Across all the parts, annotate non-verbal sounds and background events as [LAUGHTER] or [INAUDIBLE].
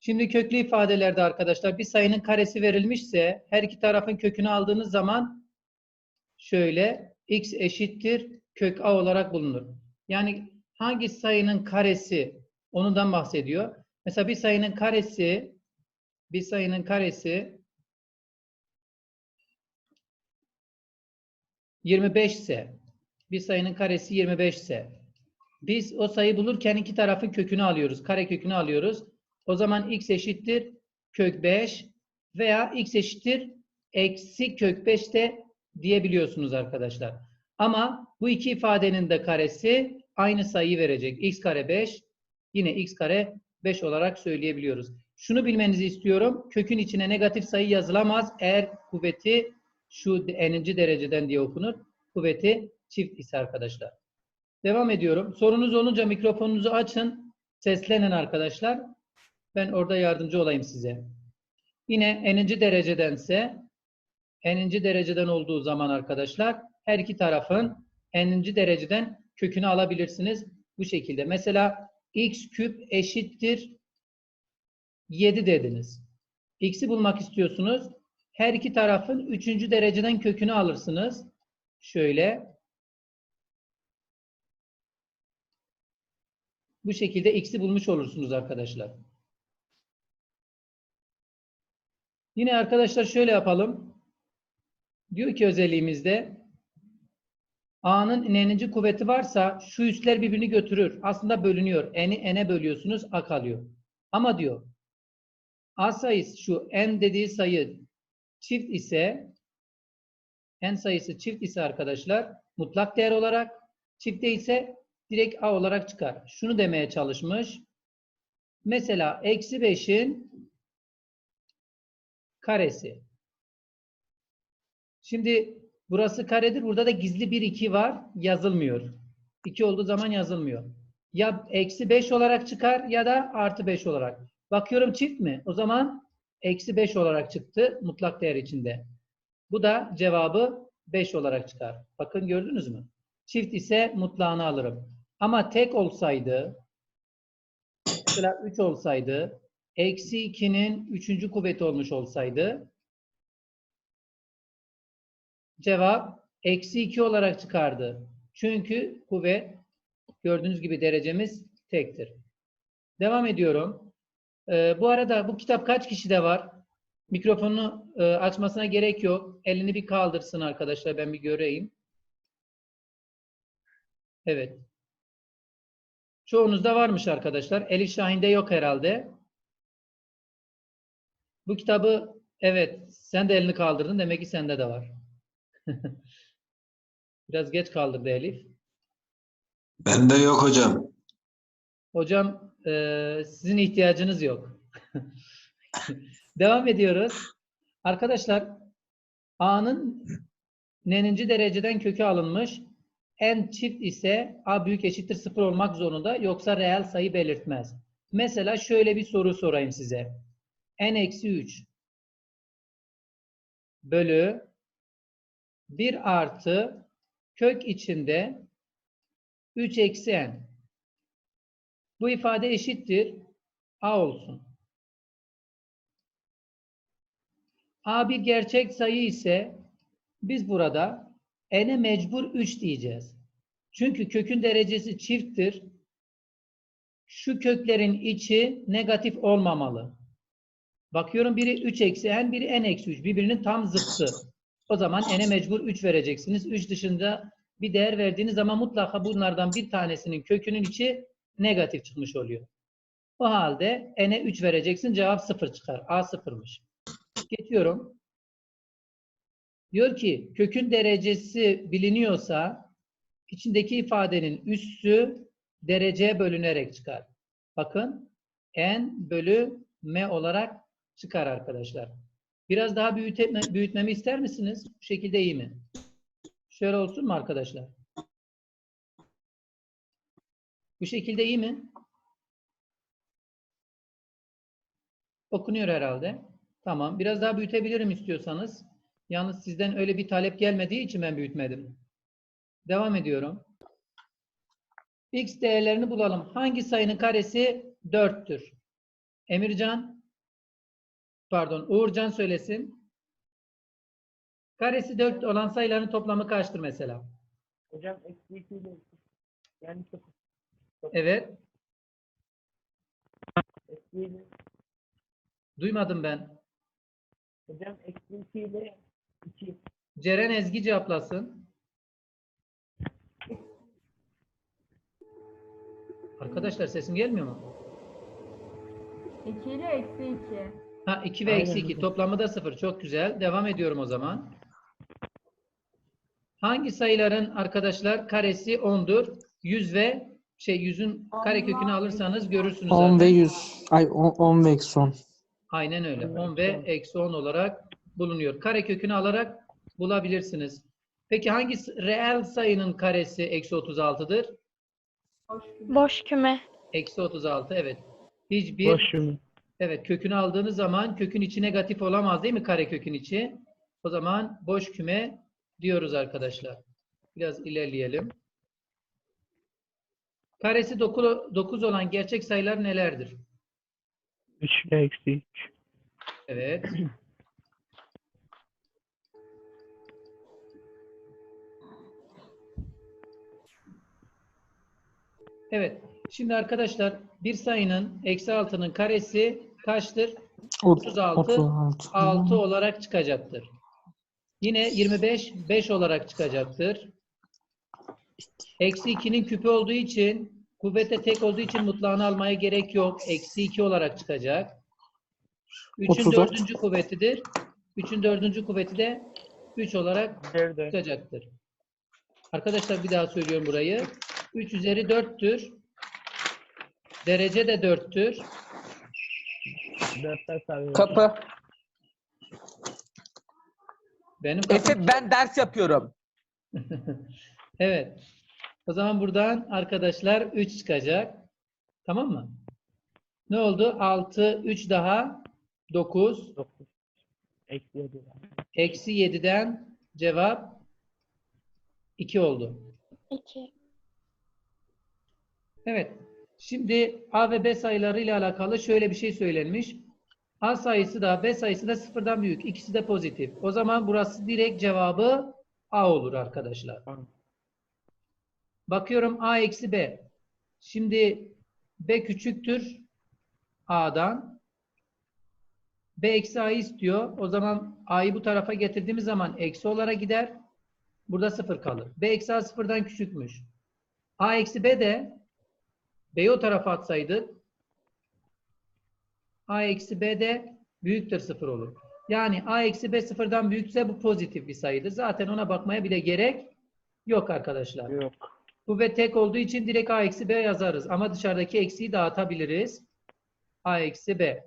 Şimdi köklü ifadelerde arkadaşlar bir sayının karesi verilmişse her iki tarafın kökünü aldığınız zaman şöyle x eşittir kök a olarak bulunur. Yani hangi sayının karesi onundan bahsediyor. Mesela bir sayının karesi bir sayının karesi 25 ise bir sayının karesi 25 ise biz o sayı bulurken iki tarafın kökünü alıyoruz. Kare kökünü alıyoruz. O zaman x eşittir kök 5 veya x eşittir eksi kök 5 de diyebiliyorsunuz arkadaşlar. Ama bu iki ifadenin de karesi aynı sayıyı verecek. x kare 5 yine x kare 5 olarak söyleyebiliyoruz. Şunu bilmenizi istiyorum. Kökün içine negatif sayı yazılamaz. Eğer kuvveti şu n'inci dereceden diye okunur. Kuvveti çift ise arkadaşlar. Devam ediyorum. Sorunuz olunca mikrofonunuzu açın. Seslenin arkadaşlar. Ben orada yardımcı olayım size. Yine n'inci derecedense n'inci dereceden olduğu zaman arkadaşlar her iki tarafın n'inci dereceden kökünü alabilirsiniz. Bu şekilde. Mesela x küp eşittir 7 dediniz. X'i bulmak istiyorsunuz. Her iki tarafın üçüncü dereceden kökünü alırsınız. Şöyle. Bu şekilde x'i bulmuş olursunuz arkadaşlar. Yine arkadaşlar şöyle yapalım. Diyor ki özelliğimizde A'nın n'inci kuvveti varsa şu üstler birbirini götürür. Aslında bölünüyor. N'i n'e bölüyorsunuz. A kalıyor. Ama diyor A sayısı şu n dediği sayı çift ise n sayısı çift ise arkadaşlar mutlak değer olarak çift ise direkt a olarak çıkar. Şunu demeye çalışmış. Mesela eksi 5'in karesi. Şimdi burası karedir. Burada da gizli bir 2 var. Yazılmıyor. 2 olduğu zaman yazılmıyor. Ya eksi 5 olarak çıkar ya da artı 5 olarak. Bakıyorum çift mi? O zaman eksi 5 olarak çıktı mutlak değer içinde. Bu da cevabı 5 olarak çıkar. Bakın gördünüz mü? Çift ise mutlağını alırım. Ama tek olsaydı mesela 3 olsaydı eksi 2'nin 3. kuvveti olmuş olsaydı cevap eksi 2 olarak çıkardı. Çünkü kuvvet gördüğünüz gibi derecemiz tektir. Devam ediyorum. Ee, bu arada bu kitap kaç kişide var? Mikrofonunu e, açmasına gerek yok. Elini bir kaldırsın arkadaşlar. Ben bir göreyim. Evet. Çoğunuzda varmış arkadaşlar. Elif Şahin'de yok herhalde. Bu kitabı evet sen de elini kaldırdın. Demek ki sende de var. [LAUGHS] Biraz geç kaldırdı Elif. Bende yok hocam. Hocam e, sizin ihtiyacınız yok. [LAUGHS] Devam ediyoruz. Arkadaşlar A'nın n'inci dereceden kökü alınmış. n çift ise A büyük eşittir 0 olmak zorunda yoksa reel sayı belirtmez. Mesela şöyle bir soru sorayım size. N eksi 3 bölü 1 artı kök içinde 3 eksi n. Bu ifade eşittir. A olsun. A bir gerçek sayı ise biz burada n'e mecbur 3 diyeceğiz. Çünkü kökün derecesi çifttir. Şu köklerin içi negatif olmamalı. Bakıyorum biri 3 eksi n, biri n eksi 3. Birbirinin tam zıttı. O zaman n'e mecbur 3 vereceksiniz. 3 dışında bir değer verdiğiniz zaman mutlaka bunlardan bir tanesinin kökünün içi negatif çıkmış oluyor. O halde n'e 3 vereceksin. Cevap 0 çıkar. A 0'mış. Geçiyorum. Diyor ki kökün derecesi biliniyorsa içindeki ifadenin üssü dereceye bölünerek çıkar. Bakın n bölü m olarak çıkar arkadaşlar. Biraz daha büyütme, büyütmemi ister misiniz? Bu şekilde iyi mi? Şöyle olsun mu arkadaşlar? Bu şekilde iyi mi? Okunuyor herhalde. Tamam. Biraz daha büyütebilirim istiyorsanız. Yalnız sizden öyle bir talep gelmediği için ben büyütmedim. Devam ediyorum. X değerlerini bulalım. Hangi sayının karesi 4'tür? Emircan, pardon Uğurcan söylesin. Karesi 4 olan sayıların toplamı kaçtır mesela? Hocam eksi 2 ile yani 0. Evet, Eksi ile duymadım ben. hocam eksi 2 ile 2. Ceren Ezgi cevaplasın. Arkadaşlar sesim gelmiyor mu? 2 ile eksi 2. Ha 2 ve eksi 2. hocam. Toplamı da 0. Çok güzel. Devam ediyorum o zaman. Hangi sayıların arkadaşlar karesi 10'dur? 100 ve şey 100'ün kare kökünü alırsanız görürsünüz 10 ve zaten. 100. Ay 10, 10 ve eksi 10. Aynen öyle. Evet, 10 ve eksi 10 olarak bulunuyor. Kare kökünü alarak bulabilirsiniz. Peki hangi reel sayının karesi eksi 36'dır? Boş küme. Eksi 36 evet. Hiçbir Boşum. Evet kökünü aldığınız zaman kökün içi negatif olamaz değil mi kare kökün içi? O zaman boş küme diyoruz arkadaşlar. Biraz ilerleyelim. Karesi 9 olan gerçek sayılar nelerdir? 3 ile eksi 3. Evet. Evet. Şimdi arkadaşlar bir sayının eksi 6'nın karesi kaçtır? 36, 36. 6 olarak çıkacaktır. Yine 25 5 olarak çıkacaktır. Eksi 2'nin küpü olduğu için kuvvete tek olduğu için mutlağını almaya gerek yok. Eksi 2 olarak çıkacak. 3'ün 34. dördüncü kuvvetidir. 3'ün dördüncü kuvveti de 3 olarak Nerede? çıkacaktır. Arkadaşlar bir daha söylüyorum burayı. 3 üzeri 4'tür. Derece de 4'tür. 4'te sayıyorum. Kapı. Benim kapım Efe ben ders yapıyorum. [LAUGHS] Evet. O zaman buradan arkadaşlar 3 çıkacak. Tamam mı? Ne oldu? 6, 3 daha 9. 9. Eksi 7. Eksi 7'den cevap 2 oldu. 2. Evet. Şimdi A ve B sayıları ile alakalı şöyle bir şey söylenmiş. A sayısı da B sayısı da sıfırdan büyük. İkisi de pozitif. O zaman burası direkt cevabı A olur arkadaşlar. Bakıyorum A eksi B. Şimdi B küçüktür A'dan. B eksi A'yı istiyor. O zaman A'yı bu tarafa getirdiğimiz zaman eksi olarak gider. Burada sıfır kalır. B eksi A sıfırdan küçükmüş. A eksi B de B'yi o tarafa atsaydık A eksi B de büyüktür sıfır olur. Yani A eksi B sıfırdan büyükse bu pozitif bir sayıdır. Zaten ona bakmaya bile gerek yok arkadaşlar. Yok. Kuvvet tek olduğu için direkt A eksi B yazarız. Ama dışarıdaki eksiği dağıtabiliriz. A eksi B.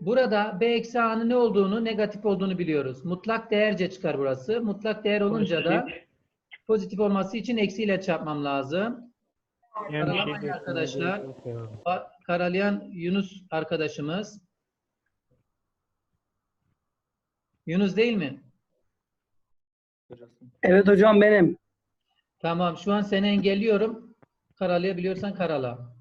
Burada B eksi A'nın ne olduğunu, negatif olduğunu biliyoruz. Mutlak değerce çıkar burası. Mutlak değer olunca da pozitif olması için eksiyle çarpmam lazım. Şey arkadaşlar. Karalayan Yunus arkadaşımız. Yunus değil mi? Evet hocam benim. Tamam. Şu an seni engelliyorum. Karalayabiliyorsan karala.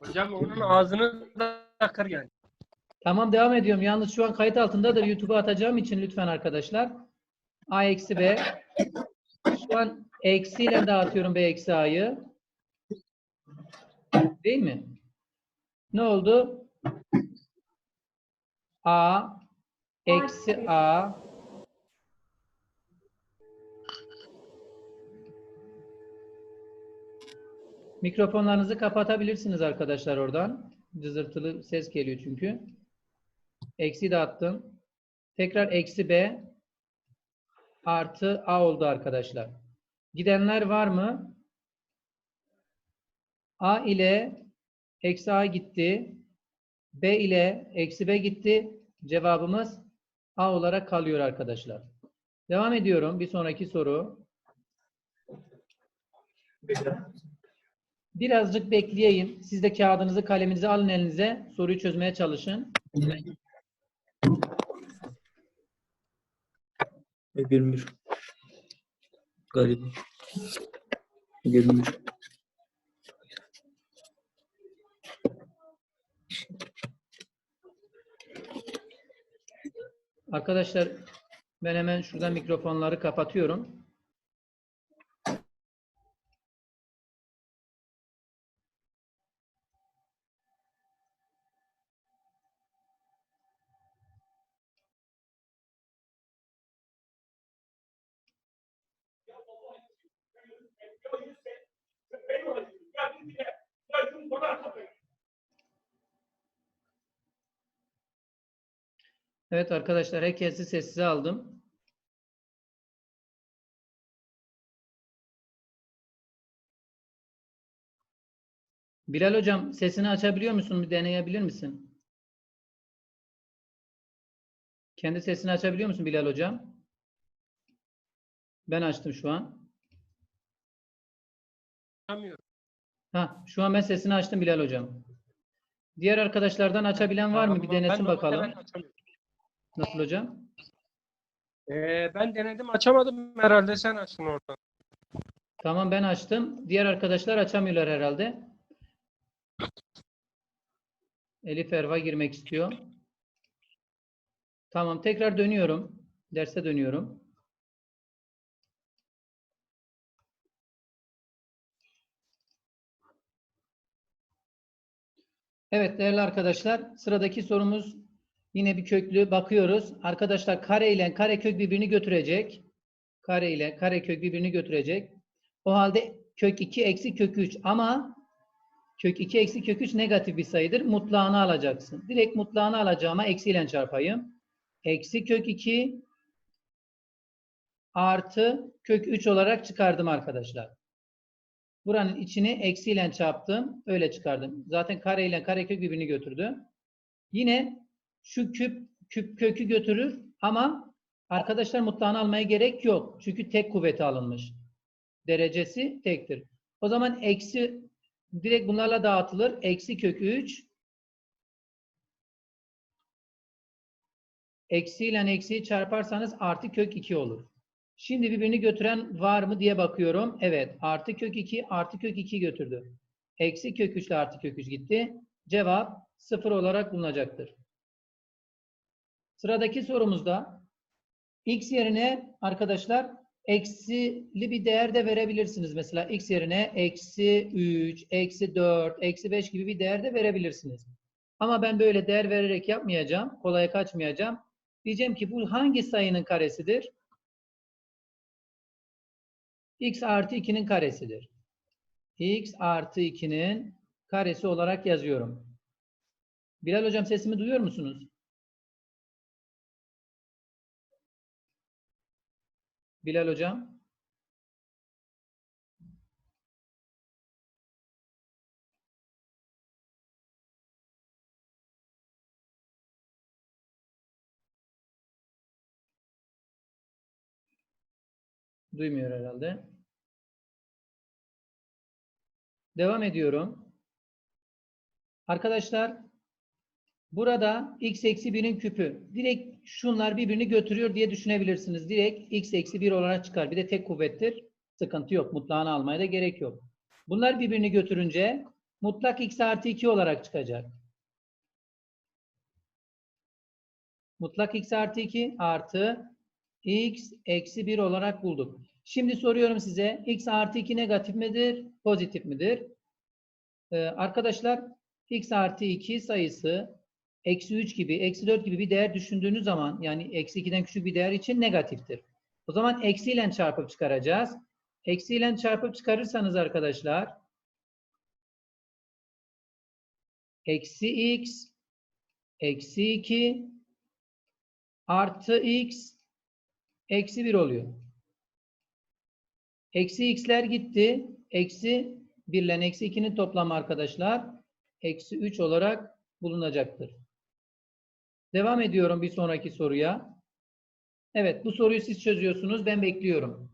Hocam onun ağzını da takar yani. Tamam devam ediyorum. Yalnız şu an kayıt altındadır. YouTube'a atacağım için lütfen arkadaşlar. A eksi B. Şu an eksiyle dağıtıyorum B eksi A'yı. Değil mi? Ne oldu? A eksi A Mikrofonlarınızı kapatabilirsiniz arkadaşlar oradan. Cızırtılı ses geliyor çünkü. Eksi dağıttım. Tekrar eksi B artı A oldu arkadaşlar. Gidenler var mı? A ile eksi A gitti. B ile eksi B gitti. Cevabımız A olarak kalıyor arkadaşlar. Devam ediyorum. Bir sonraki soru. Birazcık bekleyeyim. Siz de kağıdınızı, kaleminizi alın elinize. Soruyu çözmeye çalışın. Bilmiyorum. Galiba. Görünür. Arkadaşlar ben hemen şuradan mikrofonları kapatıyorum. Evet arkadaşlar herkesi sessize aldım. Bilal hocam sesini açabiliyor musun? Bir deneyebilir misin? Kendi sesini açabiliyor musun Bilal hocam? Ben açtım şu an. Açamıyorum. Ha, şu an ben sesini açtım Bilal hocam. Diğer arkadaşlardan açabilen var mı? Bir denesin normalde bakalım. ben açamıyorum. Nasıl hocam? Ee, ben denedim açamadım herhalde sen açtın oradan. Tamam ben açtım. Diğer arkadaşlar açamıyorlar herhalde. Elif Erva girmek istiyor. Tamam tekrar dönüyorum. Derse dönüyorum. Evet değerli arkadaşlar sıradaki sorumuz yine bir köklü bakıyoruz. Arkadaşlar kare ile kare kök birbirini götürecek. Kare ile kare kök birbirini götürecek. O halde kök 2 eksi kök 3 ama kök 2 eksi kök 3 negatif bir sayıdır. Mutlağını alacaksın. Direkt mutlağını alacağıma eksiyle çarpayım. Eksi kök 2 artı kök 3 olarak çıkardım arkadaşlar. Buranın içini eksiyle çarptım. Öyle çıkardım. Zaten kare ile kare kök birbirini götürdü. Yine şu küp küp kökü götürür ama arkadaşlar mutlağını almaya gerek yok. Çünkü tek kuvveti alınmış derecesi tektir. O zaman eksi direkt bunlarla dağıtılır. Eksi kök 3 eksi ile eksiyi çarparsanız artı kök 2 olur. Şimdi birbirini götüren var mı diye bakıyorum. Evet. Artı kök 2 artı kök 2 götürdü. Eksi kök 3 ile artı kök 3 gitti. Cevap 0 olarak bulunacaktır. Sıradaki sorumuzda x yerine arkadaşlar eksili bir değer de verebilirsiniz. Mesela x yerine eksi 3, eksi 4, eksi 5 gibi bir değer de verebilirsiniz. Ama ben böyle değer vererek yapmayacağım. Kolaya kaçmayacağım. Diyeceğim ki bu hangi sayının karesidir? X artı 2'nin karesidir. x artı 2'nin karesi olarak yazıyorum. Bilal hocam sesimi duyuyor musunuz? Bilal hocam. Duymuyor herhalde. Devam ediyorum. Arkadaşlar burada x eksi 1'in küpü. Direkt şunlar birbirini götürüyor diye düşünebilirsiniz. Direkt x eksi 1 olarak çıkar. Bir de tek kuvvettir. Sıkıntı yok. Mutlağını almaya da gerek yok. Bunlar birbirini götürünce mutlak x artı 2 olarak çıkacak. Mutlak x artı 2 artı x eksi 1 olarak bulduk. Şimdi soruyorum size x artı 2 negatif midir, pozitif midir? Ee, arkadaşlar x artı 2 sayısı eksi 3 gibi, eksi 4 gibi bir değer düşündüğünüz zaman yani eksi 2'den küçük bir değer için negatiftir. O zaman eksiyle çarpıp çıkaracağız. Eksiyle çarpıp çıkarırsanız arkadaşlar eksi x eksi 2 artı x eksi 1 oluyor. Eksi x'ler gitti. Eksi 1 ile eksi 2'nin toplamı arkadaşlar eksi 3 olarak bulunacaktır. Devam ediyorum bir sonraki soruya. Evet bu soruyu siz çözüyorsunuz. Ben bekliyorum.